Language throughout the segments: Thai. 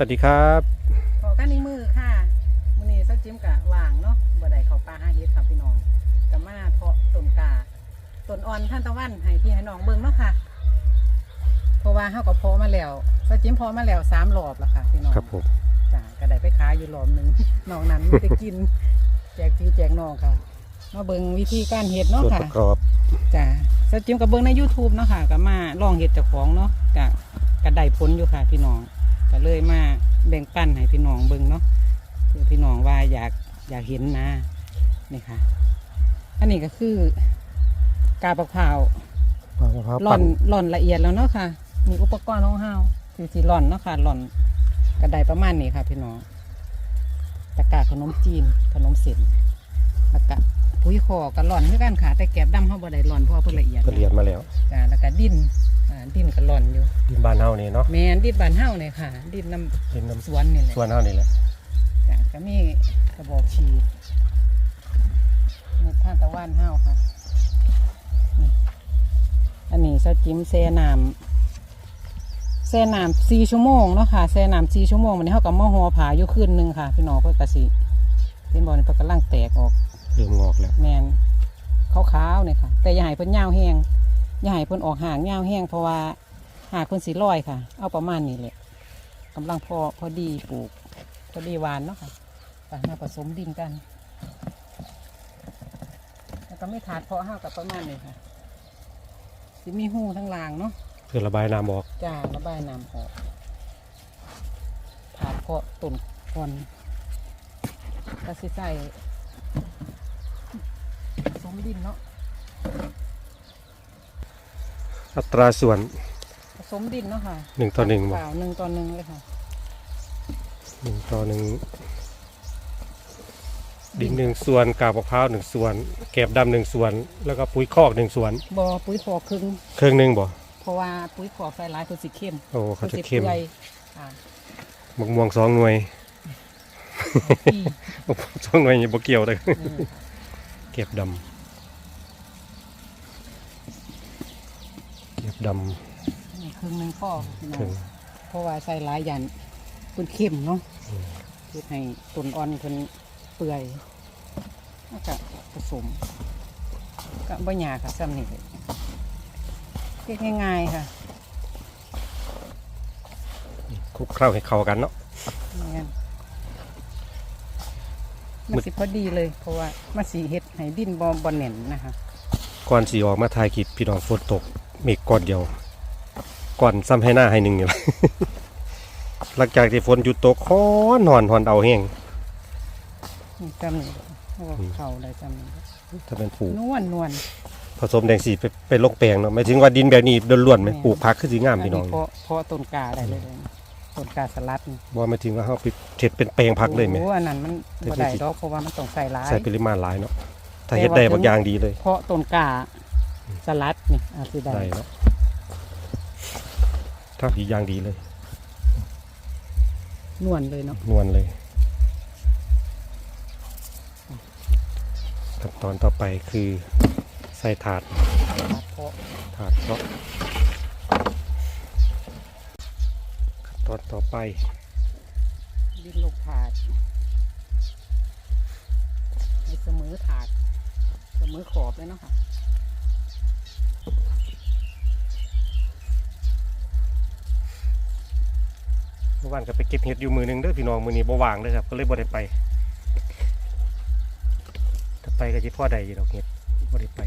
วัสดีครับขอกันในมือค่ะมื้อนี้ซะจิ้มกะว่างเนาะบ่ได้เข้าป่าหาเฮ็ดครับพี่น้องกะมาเพาะต้นกาต้นอ่อนท่านตะวันให้พี่ให้น้องเบิ่งเนาะค่ะเพราะว่าเฮาก็เพาะมาแล้วซะจิ้มเพาะมาแล้วสามรอบแล้วค่ะพี่น้องครับผมจ้ะก็ได้ไปขายอยู่รอบหนึงนอกนั้นมีแต่กิน แจกพี่แจกน้องค่ะ มาเบิ่งวิธีการเฮ็ดเนาะส่วนค่ะประกอบจ้ะสจิ้มกับเบิ้งใน YouTube เนาะค่ะก็มาลองเห็ดเจ้าของเนาะกะกะได้ผลอยู่ค่ะพี่น้อง ก็เลยมาแบ่งปันให้พี่น้องเบิ้งเนาะเพื่อพี่น้องว่าอยากอยากเห็นนะนี่ค่ะ อันนี้ก็คือกาบะพร้าวมะพร้าวหล่อปั่นนหล่อนละเอียดแล้วเนาะค่ะ มีอุปกรณ์ของเฮาคือสีหล่อนเนาะค่ะหล่อนกระไดประมาณนี้ค่ะ พี่น้องตะกร้าขนมจีนขนมเส้นแล้วก็ปุ๋ยคอกับหล่อนคือกันค่ะแต่แกบดำเฮาบ่ได้หล่อนเพราะว่าเพิ่นละเอียด ก็เรียนมาแล้ว จ้าแล้วก็ดิน อ่าดินก็หล่อนอยู่ ดินบ้านเฮานี่เนาะแม่นดินบ้านเฮาเนี่ยค่ะ ดินน้ดินน้ำสวนนี่แหละำสวนเฮานี่แหละจ้ะก็มีกระบอกฉีดนี่ท่านตะวันเฮาค่ะนี่อันนี้เซาจิ้มแซ่น้ำแซ่น้ำสี่ชั่วโมงเนาะค่ะแซ่น้ำสี่ชั่วโมงวันนี้เฮากับมะฮอผาอยู่คืนหนึงค่ะ พี่น้องเพื่อกสิเป็นบอลเพิ่นกำลังแตกออก เริ่มงอกแล้ว แมนขาวๆเนี่ยค่ะ แต่อย่าให้เพิ่นยาวแห้ง อย่าให้เพิ่นออกห่างยาวแห้งเพราะว่าหากเพิ่นสีลอยค่ะ เอาประมาณนี้แหละกำลังพอพอดีปลูกพอดีหวานเนาะค่ะไปมาผสมดินกัน แล้วก็ไม่ถาดเพาะห้าวกับประมาณนี้ค่ะสิมีหูทั้งรางเนาะเพื่อระบายน้ำออกจ้าระบายน้ำออกถาดเพาะต้นก่อนก็สิใส่ผสมดินเนาะ อัตราส่วน ผสมดินเนาะค่ะหนึ่งต่อหนึ่งเปบ่ล่าหนึ่งต่อหนึ่งเลยค่ะ หนึ่งต่อหนึ่งดินหนึ่งส่วนกาบมะพร้าวหนึ่งส่วน แกบดำหนึ่งส่วน แล้วก็ปุ๋ยคอกหนึ่งส่วนบอปุ๋ยขอกครึ่งเครื่องหนึ่งบ่ เพราะว่าปุ๋ยขอกใส่หลายคือสีเข้มโอ้เขาจะเข้มพิ่นสิปื่อยอ่ามะม่วงสองหน่วยปีมะม่วงสองหน่วยนี่บ่เกี่ยวเลยนี่ค่ะแกบดำแกบ ดนี่ครึ่งหนึ่งพ่อพี่ำน้ถึองงเพราะว่าใส่หลายยันเป็นเข้มเนาะเพื่อให้ต้นอ่อนเพิ่นเปื่อยแล้วก็ผสมก็บ่ยากค่ะซ้ำนี่เลยเรียกง่ายๆค่ะคลุกเคล้าให้เข้ากันเนาะไม่งั้นมันสิพอดีเลย เพราะว่ามันสีเฮ็ดให้ดินบ่บ่แน่นนะคะ ก่อนสีออกมาถ่ายคลิปพี่น้องฝนตกเมฆก้อนเดียวก่อนซ้ำให้หน้าให้หนึ่งนี่แหละหลังจากที่ฝนหยุดตกฮ้อนหอนหอนเอาแห้งนี่ซ้ำนี่โอ้อืมเข่าได้ซ้ำนี่ถ้าเป็นปลูกนวลนวลผสมแดงสีไปไปลงแปลงเนาะหมายถึงว่าดินแบบนี้ล้วนๆไหมแม่นปลูกผักคือสีงามอันพี่น้องนี้เพราะเพราะต้นกาได้เลยเลยต้นกาสลัดนี่ว่าหมายถึงว่าเขาไปเห็ดเป็นแปลงผักเลยไหมโอ้อันนั้นมันแต่บ่คือได้สิดอกเพราะว่ามันต้องใส่หลายใส่ปริมาณหลายเนาะถ้าแต่เห็ดว่าได้ถึงบางอย่างดีเลย เพราะต้นกา สลัดนี่อาจสิได้ได้เนาะถ้าอีกอย่างดีเลย นวลเลยเนาะนวลเลย ขั้นตอนต่อไปคือใส่ถาดเพราะถาดเพาะขั้นตอนต่อไปดินลงถาดให้เสมอถาด เสมอขอบเลยเนาะค่ะ เมื่อวานก็ไปเก็บเห็ดอยู่มือหนึงเด้อพี่น้องมือนี้บ่ว่างเลยครับก็เลยบ่ได้ไป ถ้าไปก็จะพ่อใดอยู่ดอกเห็ดบ่ได้ไป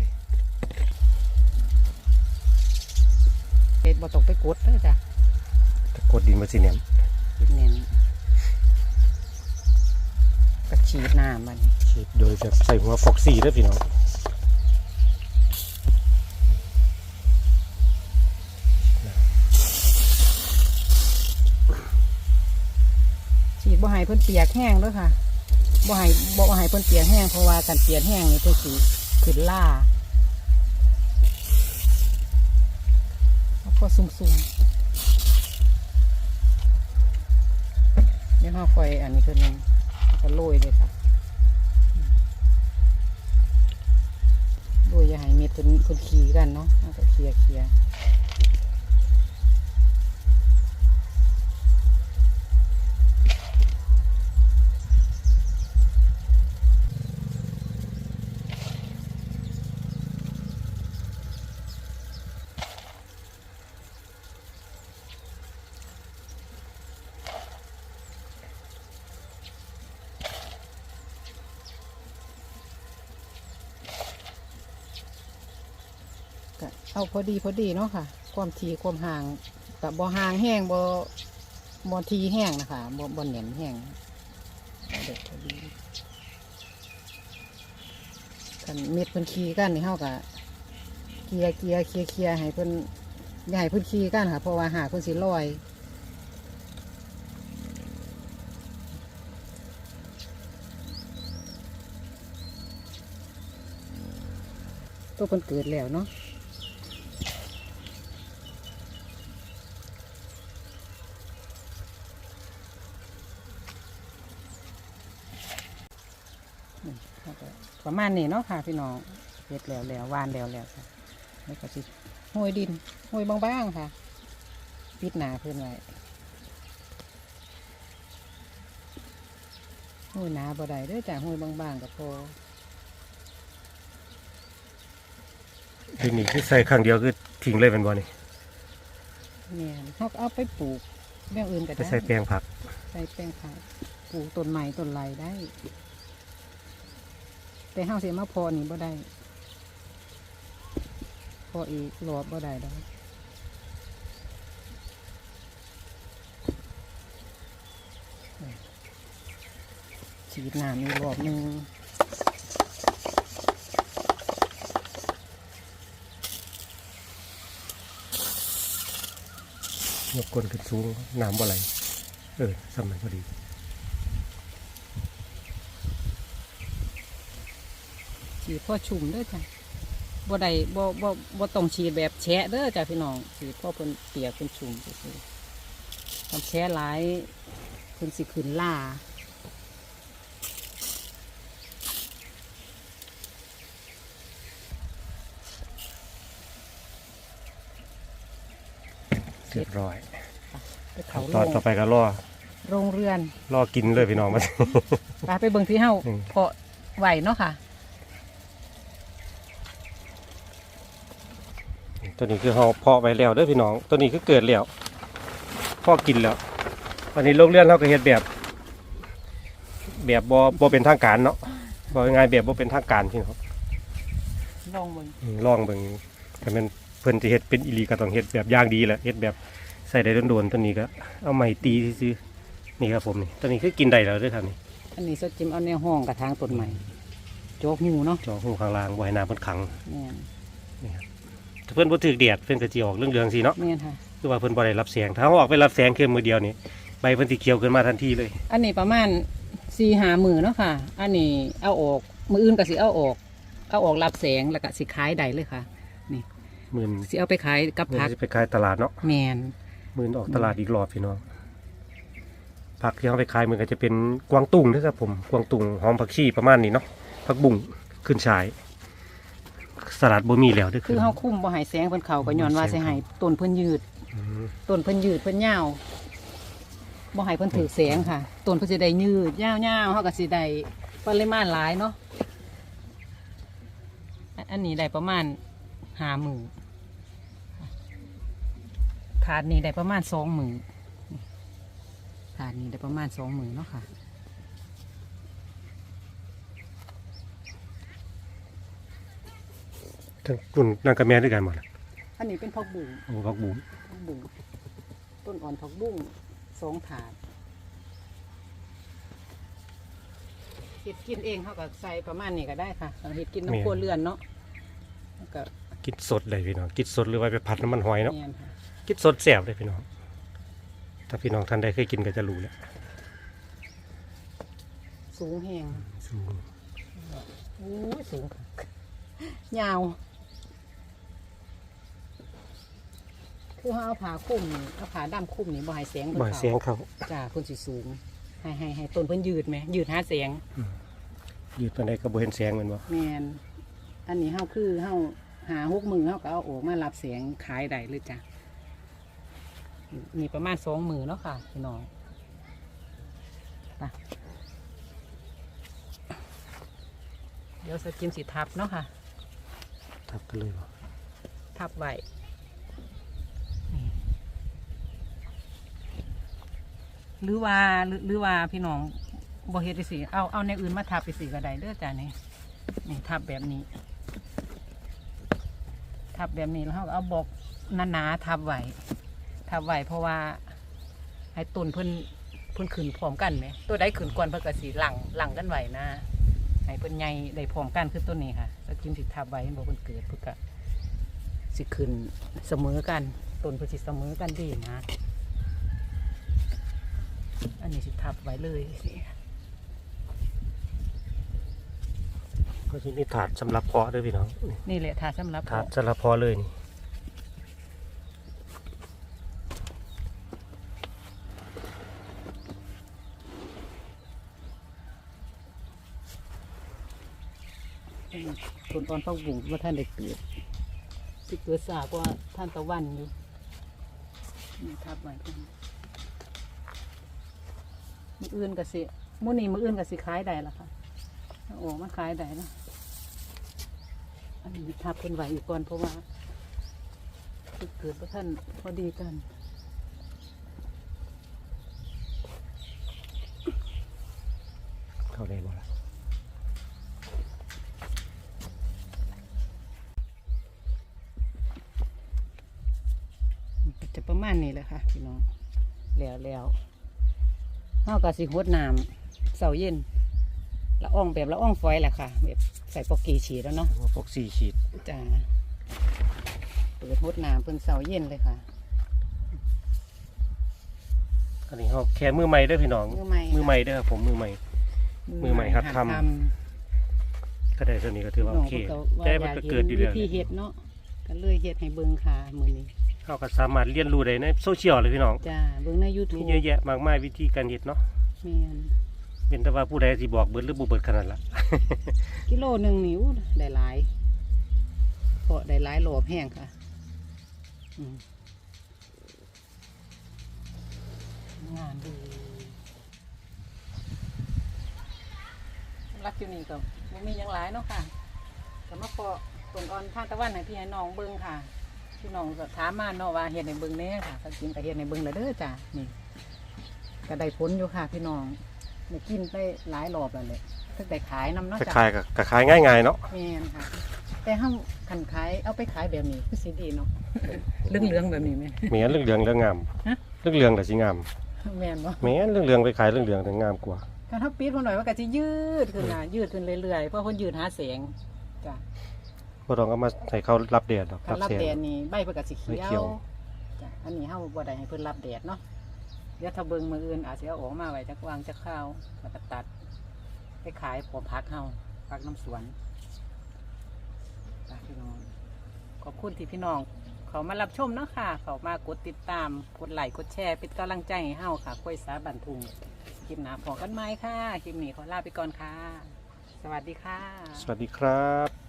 เฮ็ดบ่ตกไปกดเด้อจ้ะถ้ากดดินมาสิเนี่ยดินเน้นก็ฉีดน้ำมันฉีดโดยแบบใส่หัวฟอกซี่เด้อพี่น้อง บ่ให้เพิ่นเปียกแห้งด้วยค่ะบ่ให้บ่ให้เพิ่นเปียกแห้งเพราะว่าการเปียกแห้งนี่เพิ่นสิขึ้นล่าแล้วก็ซุ่มๆเดี๋ยวเราคอยอันนี้เพิ่นนึงก็โรยเลยค่ะโรยอย่าให้เม็ดเพิ่นเพิ่นขี่กันเนาะแล้วก็เคลียร์เคลียร์ ก็เอาพอดีพอดีเนาะค่ะ ความทีความห่างกับบ่ห่างแห้งบ่บ่ทีแห้งนะคะบ่บ่เหนียนแห้งเด็กพอดีกันเม็ดเพิ่นขี้กันนี่เฮาก็เกียเกียเคียเคียให้เพิ่นอย่าให้เพิ่นขี้กันค่ะ เพราะว่าหาเพิ่นสิลอยตัวเพิ่นเกิดแล้วเนาะ อืมแล้วก็ ประมาณนี้เนาะค่ะพี่น้องเฮ็ดแล้วแล้ววานแล้วแล้วค่ะแล้วก็สิห้อยดินห้อยบางๆค่ะ ปิดหนาเพื่อนไว้ห้อยหนาบ่ได้เด้อจ้ะห้อยบางๆก็พอทีนี้คือใส่ครั้งเดียวคือทิ้งเลยเป็นบ่นี่เนี่ยเขาก็เอาไปปลูกเรื่องอื่นก็ไปได้ใส่แปลงผัก ใส่แป้งผักปลูกต้นไม้ต้นไรได้ แต่ห้าเสียมาพอนี่บ่ได้ พออีกรอบบ่ได้ดอกฉีดน้ำอีกรอบหนึ่งยกก้นขึ้นสูงน้ำบ่ไหลเออสมันพอดี ฉีดพ่อชุ่มเด้อจ้ะบ่ได้บ่บ่บ่ต้องฉีดแบบแฉะเด้อจ้ะพี่น้องฉีดพ่อเพิ่นเปียกเพิ่นชุ่มซื่อๆทำแฉะหลายเพิ่นสิขึ้นล่าเรียบร้อยไปขั้เขานโรตอนงต่อไปก็รอโรงเรือน รอกินเลยพี่น้องมันไปไปเบิ่งที่เฮาอืมเพาะไหวเนาะค่ะ ตัวนี้คือเราเพาะไว้แล้วเด้อพี่น้อง ตัวนี้คือเกิดแล้วพ่อกินแล้วอันนี้โรงเรือนเราก็เฮ็ดแบบ แบบบ่บ่เป็นทางการเนาะบอกง่ายๆแบบบ่เป็นทางการพี่น้องลองเบิ่งอืมลองเบิ่งแต่มันเพิ่นสิเฮ็ดเป็นอีหลีก็ต้องเฮ็ดแบบอย่างดีแหละเฮ็ดแบบใส่ได้โดนๆตัวนี้ก็เอาไม้ตีซื่อๆนี่ครับผมนี่ตัวนี้คือกินได้แล้วเด้อครับนี่อันนี้สดจิมเอาในห้องกระถางต้นใหม่โจกหูเนาะจอหูข้างล่างบ่ให้น้ำมันขังแม่นถ้า เพิ่นบ่ถึกแดดเพิ่นก็สิออกเรื่องๆสิเนาะแม่นค่ะ คือว่าเพิ่นบ่ได้รับแสงถ้าเราออกไปรับแสงแค่มือเดียวนี่ใบเพิ่นสิเขียวขึ้นมาทันทีเลย อันนี้ประมาณสี่หามือเนาะค่ะ อันนี้เอาออก มืออื่นก็สิเอาออก เอาออกรับแสงแล้วก็สิขายได้เลยค่ะมื่นสิเอาไปขายกับมื่นพักสิไปขายตลาดเนาะแมนมื่นออกตลาดอีกรอบพี่น้องผักที่เขาไปขายมันก็จะเป็นกวางตุ้งนะครับผมกวางตุ้งหอมผักชีประมาณนี้เนาะผักบุ้งขึ้นฉาย สลัดบ่มีแล้วเด้อคือเฮาคุ้มบ่ให้แสงเพิ่นเขาก็ย้อนว่าสิให้ต้นเพิ่นยืดอืมต้นเพิ่นยืดเพิ่นยาวบ่ให้เพิ่นถือแสงค่ะ ต้นเพิ่นสิได้ยืดยาวๆเฮาก็สิได้ปริมาณหลายเนาะ อันอันนี้ได้ประมาณห้าหมื่นถาดนี้ได้ประมาณสองหมื่นถาดนี้ได้ประมาณสองหมื่นเนาะค่ะ ทั้งรุ่นนั่นกับแม่ด้วยกันหมดน่ะอันนี้เป็นผักบุ้งโอ้ผักบุ้งผักบุ้งต้นอ่อนผักบุ้งสองถาดเห็ดกินเองเขาก็ใส่ประมาณนี้ก็ได้ค่ะเอาเห็ดกินน้ำครัวเรือนเนาะแล้วก็กินสดเลยพี่น้องกินสดหรือว่าไปผัดน้ำมันหอยเนาะ เนียนค่ะกินสดแซ่บเลยพี่น้อง ถ้าพี่น้องท่านใดเคยกินก็จะรู้แหล้วสูงแห้งสูงโอ้ยสูงค่ะยาว คือเขาเอาผ้าคลุมนี่เอาผ้าดำคลุมนี่บ่ให้แสงเพิ่นบ่อยเข้าเสียงเขาจ้าเพิ่นสิสูง ให้ให้ให้ต้นเพิ่นยืดไหมยืดหาแสงยืดปานใดก็บ่เห็นแสงแมันบ่แมนอันนี้เฮาคือเฮาหาหกมือเฮาก็เอาออกมารับแสงขายได้เลยจ้ะมีประมาณสองมือเนาะค่ะพี่น้องไปเดี๋ยวสกิมสิทับเนาะค่ะ ทับกันเลยบ่ทับไว้ หรือว่าหรือว่าพี่น้องบ่เฮ็ดไปสิเอาเอาในอื่นมาทับไปสิก็ได้เด้อจ้ะนี่นี่ทับแบบนี้ ทับแบบนี้แล้วเราก็เอาบอกหนาๆทับไว้ทับไว้เพราะว่าให้ต้นเพิ่นเพิ่นขึ้นพร้อมกันไหมตัวใดขึ้นก่อนเพิ่นก็สิหลังหลังกันไหวนะให้เพิ่นใหญ่ได้พร้อมกันคือต้นนี้ค่ะแล้วกินสิทับไว้เห็นบ่เพิ่นเกิดเพิ่นก็สิขึ้นเสมอกันต้นเพิ่นสิเสมอกันดีนะ อันนี้สิทับไว้เลยสิก็ที่นี่ถาดสำหรับเพาะด้วยพี่น้อง นี่แหละทาสำหรับถาดสำหรับเพาะเลยนี่ต้นตอนฟักบุ่งว่าท่านได้เกิดสิเกิดสากว่าท่านตะวันอยู่นี่ทับไว้ตรงนี้ มืออื่นก็สิมื้อนี้มืออื่นก็สิขายได้ละค่ะโอ้มาขายได้แล้วอันนี้ทับเพิ่นไว้อยู่ก่อนเพราะว่าสิเกิดว่าท่านพอดีกันเข้าได้บ่ล่ะก็จะประมาณนี้แหละค่ะพี่น้องแล้วแล้ว เฮาก็สิหดน้ำเสาร์เย็นละอ่องแบบละอ่องฝอยแหละค่ะ แบบใส่ปอกกีฉีดแล้วเนาะพวกสี่ขีดจ้าเปิดหดน้ำเพิ่นเสาร์เย็นเลยค่ะ อันนี้เขาแค่มือใหม่เด้อพี่น้อง มือใหม่ มือใหม่เด้อครับผมมือใหม่ มือใหม่หัดทำหัก็ได้เท่านี้ก็ถือว่าน้โอองเคเพิ่นก็ว่าแต่อมันยากก็เห็เกิดนอยู่วิแล้วธีเฮ็ดเนาะก็เลยเฮ็ดให้เบิ่งค่ะมื้อนี้ เขาก็สามารถเรียนรู้ได้ในโซเชียลเลยพี่น้องจ้าเบิ่งในมี YouTube เยอะแยะมากมายวิธีการเฮ็ดเนาะแม่นเป็นแต่ว่าผู้ใดสิบอกเบิดหรือบ่เบิดขนาดละ กิโลหนึงนี่อู้ได้หลายเพราะได้หลายโลบแห้งค่ะอืมงานดีรักอยู่นี่ก็บ่มีหยังหลายเนาะค่ะก็มาพอต้นอ่อนทานตะวันให้พี่ให้น้องเบิ่งค่ะ พี่น้องก็ถามมาเนาะว่าเฮ็ดให้เบิ่งแหน่ค่ะถ้ากินก็เฮ็ดให้เบิ่งแล้วเด้อจ้ะนี่ก็ได้ผลอยู่ค่ะพี่น้องได้กินไปหลายรอบแล้วแหละถึงได้ขายนำเนาะก็จ้ะขายก็ก็ขายง่ายๆเนาะแม่นค่ะ แต่เฮาคันขายเอาไปขายแบบนี้คือสิดีเนาะเหลืองๆแบบนี้แม่แม่นเรื่องๆเรื่องงามฮะ เรื่องเรื่องแต่สิงามแม่นบ่แม่นเรื่องเรื่องไปขายเรื่องเรื่องแต่งามกว่า การเฮาปิดมันหน่อยมันก็สิยืดขึ้นน่ะยืดขึ้นเรื่อยๆเพราะเพิ่นยืดหาแสงจ้ะ บ่ต้องเอามาให้เขารับแดดดอกการรับแสงแดดนี่ใบเพิ่นก็สิเขีใบยเขียวว จ้ะอันนี้เฮาบ่ได้ให้เพิ่นรับแดดเนาะเดี๋ยวถ้าเบิ่งมื้ออื่นอาจสิเอาออกมาไว้จักวางจักข้าวแล้วก็ตัดไปขายพร้อมพักเฮาพักน้ำสวนจ้ะพี่น้องขอบคุณที่พี่น้อง เขามารับชมเนาะค่ะ เขามากดติดตามกดไลค์กดแชร์เป็นกำลังใจให้เฮาค่ะคุยสาบันทุงคลิปหน้าพอกันไหมค่ะคลิปนี้ขอลาไปก่อนค่ะ สวัสดีค่ะ สวัสดีครับ